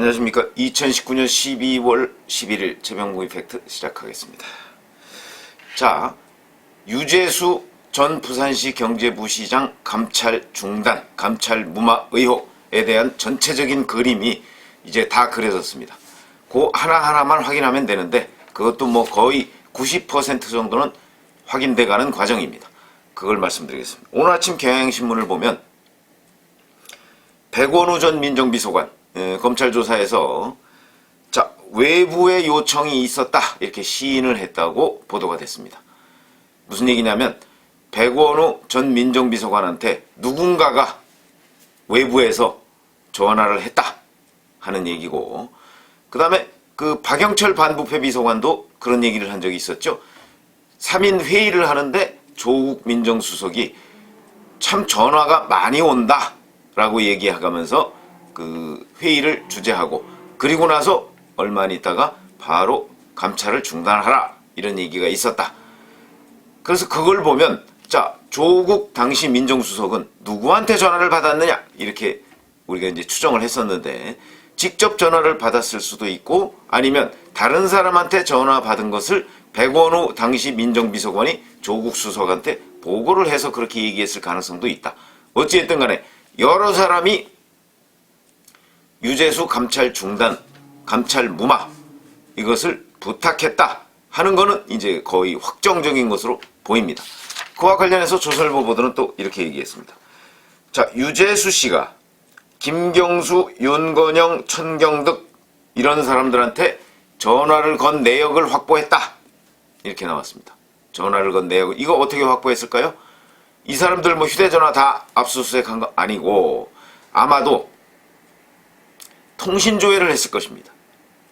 안녕하십니까. 2019년 12월 11일 최병무 이펙트 시작하겠습니다. 자, 유재수 전 부산시 경제부시장 감찰 중단, 감찰 무마 의혹에 대한 전체적인 그림이 이제 다 그려졌습니다. 그 하나하나만 확인하면 되는데 그것도 뭐 거의 90% 정도는 확인돼 가는 과정입니다. 그걸 말씀드리겠습니다. 오늘 아침 경향신문을 보면 백원우 전 민정비서관 예, 검찰 조사에서 자 외부의 요청이 있었다 이렇게 시인을 했다고 보도가 됐습니다. 무슨 얘기냐면 백원우 전 민정비서관한테 누군가가 외부에서 전화를 했다 하는 얘기고 그 다음에 그 박영철 반부패 비서관도 그런 얘기를 한 적이 있었죠. 3인 회의를 하는데 조국 민정수석이 참 전화가 많이 온다 라고 얘기하면서 그 회의를 주재하고 그리고 나서 얼마 안 있다가 바로 감찰을 중단하라 이런 얘기가 있었다. 그래서 그걸 보면 자 조국 당시 민정수석은 누구한테 전화를 받았느냐 이렇게 우리가 이제 추정을 했었는데 직접 전화를 받았을 수도 있고 아니면 다른 사람한테 전화 받은 것을 백원우 당시 민정비서관이 조국 수석한테 보고를 해서 그렇게 얘기했을 가능성도 있다. 어찌됐든 간에 여러 사람이 유재수 감찰 중단, 감찰 무마 이것을 부탁했다 하는 거는 이제 거의 확정적인 것으로 보입니다. 그와 관련해서 조선일보 보도는 또 이렇게 얘기했습니다. 자, 유재수 씨가 김경수, 윤건영, 천경득 이런 사람들한테 전화를 건 내역을 확보했다. 이렇게 나왔습니다. 전화를 건 내역 이거 어떻게 확보했을까요? 이 사람들 뭐 휴대전화 다 압수수색한 거 아니고 아마도 통신 조회를 했을 것입니다.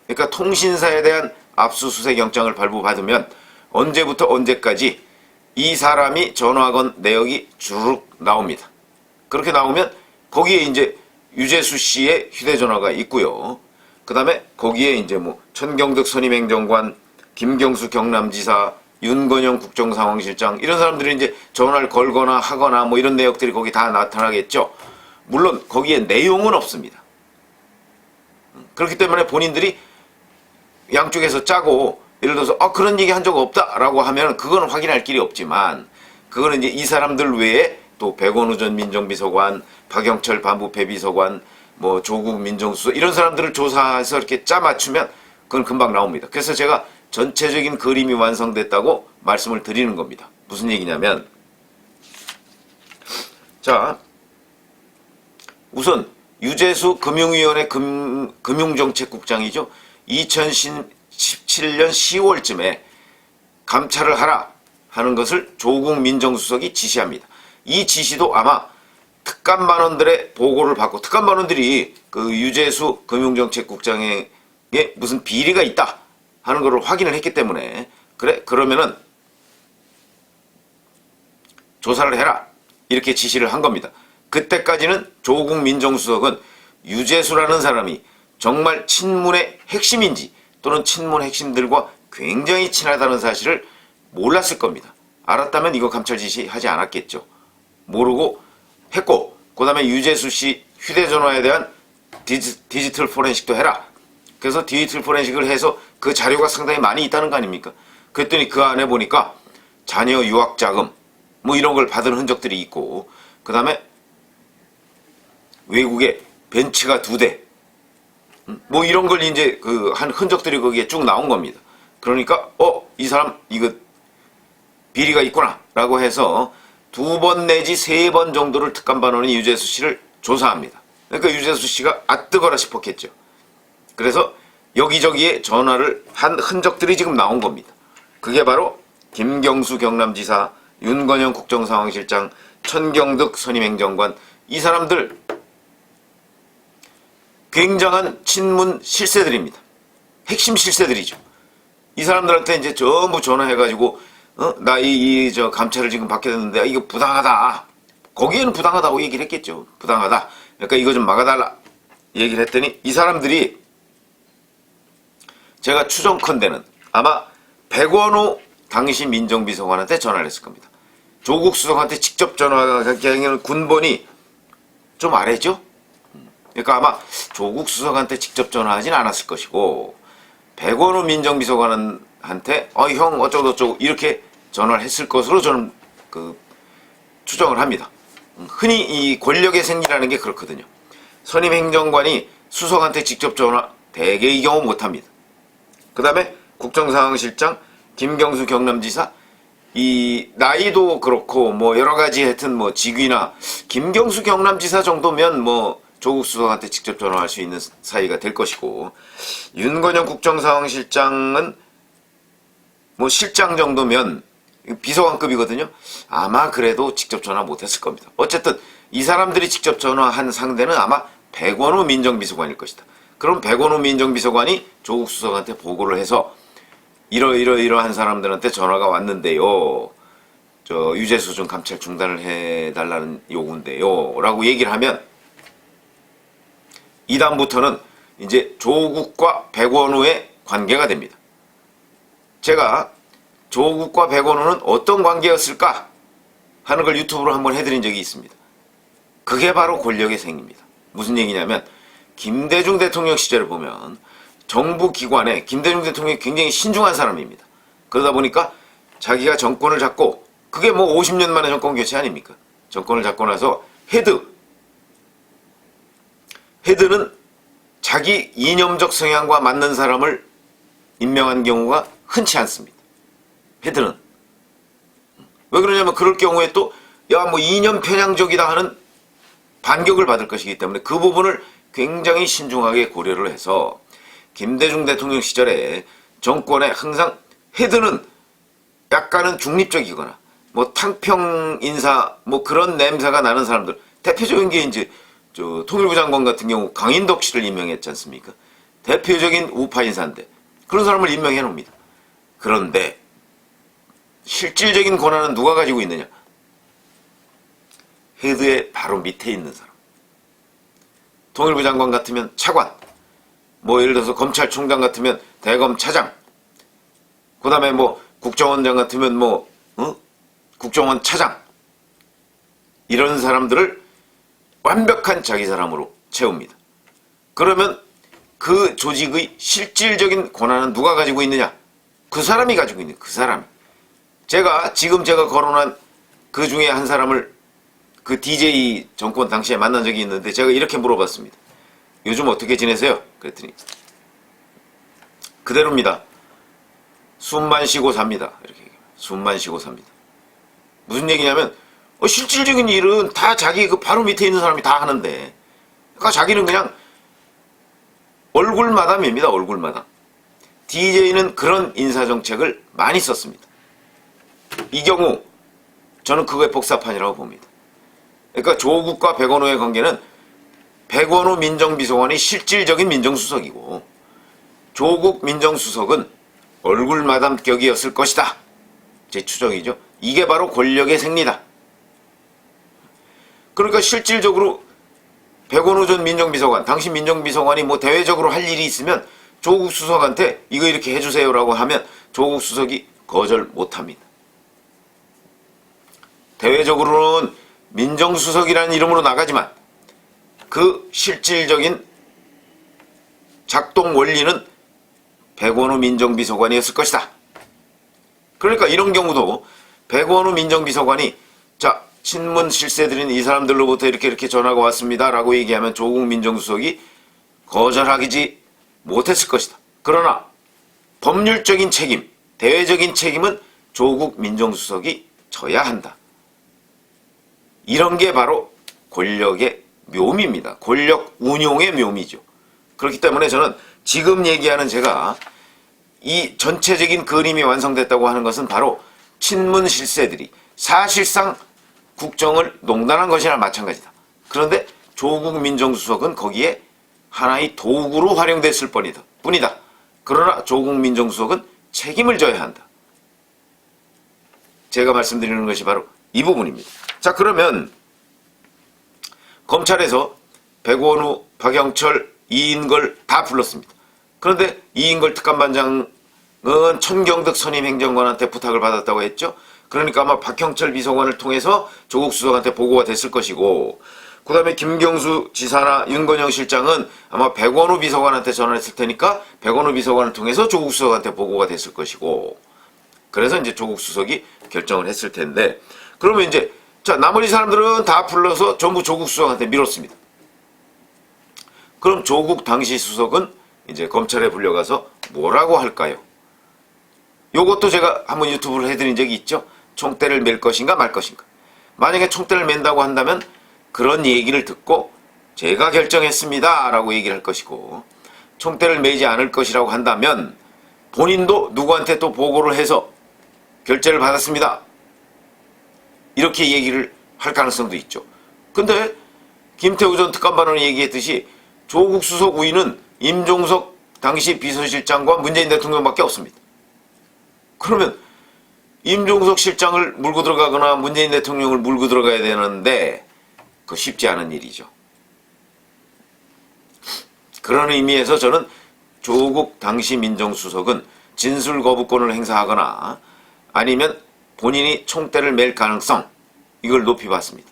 그러니까 통신사에 대한 압수수색 영장을 발부받으면 언제부터 언제까지 이 사람이 전화 건 내역이 주르륵 나옵니다. 그렇게 나오면 거기에 이제 유재수 씨의 휴대전화가 있고요. 그 다음에 거기에 이제 뭐 천경득 선임행정관, 김경수 경남지사, 윤건영 국정상황실장 이런 사람들이 이제 전화를 걸거나 하거나 뭐 이런 내역들이 거기 다 나타나겠죠. 물론 거기에 내용은 없습니다. 그렇기 때문에 본인들이 양쪽에서 짜고 예를 들어서 아 그런 얘기 한 적 없다라고 하면 그건 확인할 길이 없지만 그거는 이제 이 사람들 외에 또 백원우 전 민정비서관, 박영철 반부패 비서관, 뭐 조국 민정수석 이런 사람들을 조사해서 이렇게 짜 맞추면 그건 금방 나옵니다. 그래서 제가 전체적인 그림이 완성됐다고 말씀을 드리는 겁니다. 무슨 얘기냐면 자 우선 유재수 금융위원회 금, 금융정책국장이죠. 2017년 10월쯤에 감찰을 하라 하는 것을 조국 민정수석이 지시합니다. 이 지시도 아마 특감반원들의 보고를 받고 특감반원들이 그 유재수 금융정책국장에게 무슨 비리가 있다 하는 것을 확인을 했기 때문에 그래 그러면은 조사를 해라 이렇게 지시를 한 겁니다. 그때까지는 조국 민정수석은 유재수라는 사람이 정말 친문의 핵심인지 또는 친문 핵심들과 굉장히 친하다는 사실을 몰랐을 겁니다. 알았다면 이거 감찰 지시하지 않았겠죠. 모르고 했고 그 다음에 유재수 씨 휴대전화에 대한 디지, 디지털 포렌식도 해라. 그래서 디지털 포렌식을 해서 그 자료가 상당히 많이 있다는 거 아닙니까? 그랬더니 그 안에 보니까 자녀 유학 자금 뭐 이런 걸 받은 흔적들이 있고 그 다음에 외국에 벤츠가 두 대. 음, 뭐 이런 걸 이제 그 한 흔적들이 거기에 쭉 나온 겁니다. 그러니까 어 이 사람 이거 비리가 있구나라고 해서 두 번 내지 세 번 정도를 특감반원이 유재수 씨를 조사합니다. 그러니까 유재수 씨가 아뜨거라 싶었겠죠. 그래서 여기저기에 전화를 한 흔적들이 지금 나온 겁니다. 그게 바로 김경수 경남지사, 윤건영 국정상황실장, 천경득 선임행정관 이 사람들 굉장한 친문 실세들입니다. 핵심 실세들이죠. 이 사람들한테 이제 전부 전화해가지고 어? 나이 저 감찰을 지금 받게 됐는데 이거 부당하다. 거기에는 부당하다고 얘기를 했겠죠. 부당하다. 그러니까 이거 좀 막아달라. 얘기를 했더니 이 사람들이 제가 추정컨대는 아마 백원호 당시 민정비서관한테 전화를 했을 겁니다. 조국 수석한테 직접 전화가 경우는 군번이 좀 아래죠? 그러니까 아마 조국 수석한테 직접 전화하진 않았을 것이고 백원우 민정비서관한테 어 형 어쩌고 저쩌고 이렇게 전화를 했을 것으로 저는 그 추정을 합니다. 음, 흔히 이 권력의 생리라는 게 그렇거든요. 선임 행정관이 수석한테 직접 전화 대개 이 경우 못합니다. 그 다음에 국정상황실장 김경수 경남지사 이 나이도 그렇고 뭐 여러 가지 하여튼 뭐 직위나 김경수 경남지사 정도면 뭐 조국 수석한테 직접 전화할 수 있는 사이가 될 것이고 윤건영 국정상황실장은 뭐 실장 정도면 비서관급이거든요. 아마 그래도 직접 전화 못했을 겁니다. 어쨌든 이 사람들이 직접 전화한 상대는 아마 백원우 민정비서관일 것이다. 그럼 백원우 민정비서관이 조국 수석한테 보고를 해서 이러이러이러한 사람들한테 전화가 왔는데요. 저 유재수 좀 감찰 중단을 해달라는 요구인데요. 라고 얘기를 하면 이 다음부터는 이제 조국과 백원우의 관계가 됩니다. 제가 조국과 백원우는 어떤 관계였을까 하는 걸 유튜브로 한번 해드린 적이 있습니다. 그게 바로 권력의 생입니다. 무슨 얘기냐면 김대중 대통령 시절을 보면 정부 기관에 김대중 대통령이 굉장히 신중한 사람입니다. 그러다 보니까 자기가 정권을 잡고 그게 뭐 50년 만에 정권 교체 아닙니까? 정권을 잡고 나서 헤드 헤드는 자기 이념적 성향과 맞는 사람을 임명한 경우가 흔치 않습니다. 헤드는 왜 그러냐면 그럴 경우에 또 야 뭐 이념 편향적이다 하는 반격을 받을 것이기 때문에 그 부분을 굉장히 신중하게 고려를 해서 김대중 대통령 시절에 정권에 항상 헤드는 약간은 중립적이거나 뭐 탕평 인사 뭐 그런 냄새가 나는 사람들 대표적인 게 이제 저 통일부 장관 같은 경우 강인덕 씨를 임명했지 않습니까? 대표적인 우파 인사인데 그런 사람을 임명해 놓습니다. 그런데 실질적인 권한은 누가 가지고 있느냐? 헤드의 바로 밑에 있는 사람. 통일부 장관 같으면 차관, 뭐 예를 들어서 검찰총장 같으면 대검 차장, 그 다음에 뭐 국정원장 같으면 뭐 어? 국정원 차장 이런 사람들을 완벽한 자기 사람으로 채웁니다. 그러면 그 조직의 실질적인 권한은 누가 가지고 있느냐? 그 사람이 가지고 있는 그 사람. 제가 지금 제가 거론한 그 중에 한 사람을 그 DJ 정권 당시에 만난 적이 있는데 제가 이렇게 물어봤습니다. 요즘 어떻게 지내세요? 그랬더니 그대로입니다. 숨만 쉬고 삽니다. 이렇게. 숨만 쉬고 삽니다. 무슨 얘기냐면 어, 실질적인 일은 다 자기 그 바로 밑에 있는 사람이 다 하는데 그러니까 자기는 그냥 얼굴 마담입니다. 얼굴 마담. DJ는 그런 인사 정책을 많이 썼습니다. 이 경우 저는 그거의 복사판이라고 봅니다. 그러니까 조국과 백원호의 관계는 백원호 민정비서관이 실질적인 민정수석이고 조국 민정수석은 얼굴 마담격이었을 것이다. 제 추정이죠. 이게 바로 권력의 생리다. 그러니까 실질적으로 백원호 전 민정비서관, 당시 민정비서관이 뭐 대외적으로 할 일이 있으면 조국 수석한테 이거 이렇게 해주세요라고 하면 조국 수석이 거절 못합니다. 대외적으로는 민정수석이라는 이름으로 나가지만 그 실질적인 작동 원리는 백원우 민정비서관이었을 것이다. 그러니까 이런 경우도 백원우 민정비서관이 자 신문 실세드린 이 사람들로부터 이렇게 이렇게 전화가 왔습니다라고 얘기하면 조국 민정수석이 거절하기지 못했을 것이다. 그러나 법률적인 책임, 대외적인 책임은 조국 민정수석이 져야 한다. 이런 게 바로 권력의 묘미입니다. 권력 운용의 묘미죠. 그렇기 때문에 저는 지금 얘기하는 제가 이 전체적인 그림이 완성됐다고 하는 것은 바로 친문 실세들이 사실상 국정을 농단한 것이나 마찬가지다. 그런데 조국 민정수석은 거기에 하나의 도구로 활용됐을 뿐이다. 뿐이다. 그러나 조국 민정수석은 책임을 져야 한다. 제가 말씀드리는 것이 바로 이 부분입니다. 자, 그러면 검찰에서 백원우, 박영철, 이인걸 다 불렀습니다. 그런데 이인걸 특감반장은 천경득 선임 행정관한테 부탁을 받았다고 했죠. 그러니까 아마 박형철 비서관을 통해서 조국 수석한테 보고가 됐을 것이고 그 다음에 김경수 지사나 윤건영 실장은 아마 백원우 비서관한테 전화했을 테니까 백원우 비서관을 통해서 조국 수석한테 보고가 됐을 것이고 그래서 이제 조국 수석이 결정을 했을 텐데 그러면 이제 자 나머지 사람들은 다 불러서 전부 조국 수석한테 밀었습니다. 그럼 조국 당시 수석은 이제 검찰에 불려가서 뭐라고 할까요? 요것도 제가 한번 유튜브를 해드린 적이 있죠. 총대를 맬 것인가 말 것인가. 만약에 총대를 맨다고 한다면 그런 얘기를 듣고 제가 결정했습니다 라고 얘기를 할 것이고 총대를 매지 않을 것이라고 한다면 본인도 누구한테 또 보고를 해서 결재를 받았습니다. 이렇게 얘기를 할 가능성도 있죠. 근데 김태우 전 특감반원이 얘기했듯이 조국 수석 우위는 임종석 당시 비서실장과 문재인 대통령밖에 없습니다. 그러면 임종석 실장을 물고 들어가거나 문재인 대통령을 물고 들어가야 되는데 그 쉽지 않은 일이죠. 그런 의미에서 저는 조국 당시 민정수석은 진술 거부권을 행사하거나 아니면 본인이 총대를 맬 가능성 이걸 높이 봤습니다.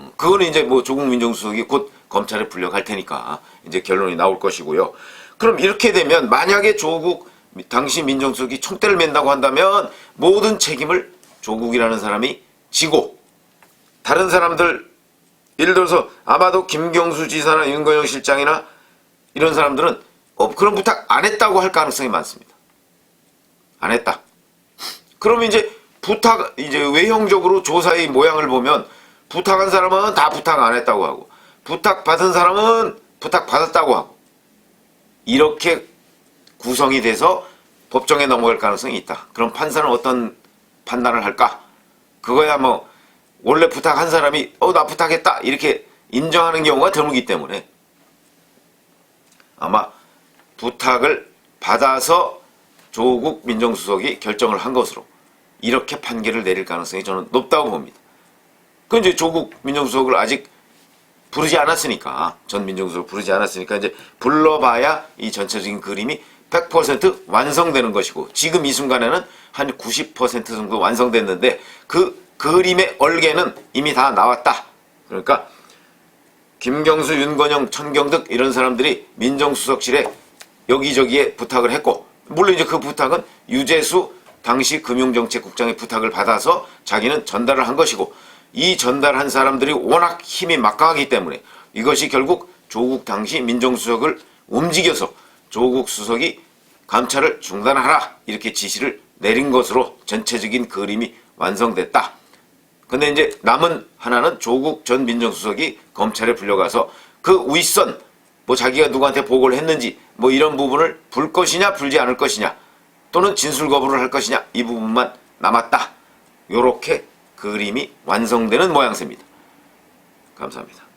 음, 그거는 이제 뭐 조국 민정수석이 곧 검찰에 불려갈 테니까 이제 결론이 나올 것이고요. 그럼 이렇게 되면 만약에 조국 당시 민정수석이 총대를 맨다고 한다면 모든 책임을 조국이라는 사람이 지고 다른 사람들 예를 들어서 아마도 김경수 지사나 윤건영 실장이나 이런 사람들은 어, 그런 부탁 안 했다고 할 가능성이 많습니다. 안 했다. 그러면 이제 부탁 이제 외형적으로 조사의 모양을 보면 부탁한 사람은 다 부탁 안 했다고 하고 부탁 받은 사람은 부탁 받았다고 하고 이렇게 구성이 돼서 법정에 넘어갈 가능성이 있다. 그럼 판사는 어떤 판단을 할까? 그거야 뭐 원래 부탁한 사람이 어 나 부탁했다 이렇게 인정하는 경우가 드물기 때문에 아마 부탁을 받아서 조국 민정수석이 결정을 한 것으로 이렇게 판결을 내릴 가능성이 저는 높다고 봅니다. 그 이제 조국 민정수석을 아직 부르지 않았으니까 전 민정수석 부르지 않았으니까 이제 불러봐야 이 전체적인 그림이 100% 완성되는 것이고 지금 이 순간에는 한 90% 정도 완성됐는데 그 그림의 얼개는 이미 다 나왔다. 그러니까 김경수, 윤건영, 천경득 이런 사람들이 민정수석실에 여기저기에 부탁을 했고 물론 이제 그 부탁은 유재수 당시 금융정책국장의 부탁을 받아서 자기는 전달을 한 것이고 이 전달한 사람들이 워낙 힘이 막강하기 때문에 이것이 결국 조국 당시 민정수석을 움직여서 조국 수석이 감찰을 중단하라 이렇게 지시를 내린 것으로 전체적인 그림이 완성됐다. 근데 이제 남은 하나는 조국 전 민정수석이 검찰에 불려가서 그 윗선 뭐 자기가 누구한테 보고를 했는지 뭐 이런 부분을 불 것이냐 불지 않을 것이냐 또는 진술 거부를 할 것이냐 이 부분만 남았다. 요렇게 그림이 완성되는 모양새입니다. 감사합니다.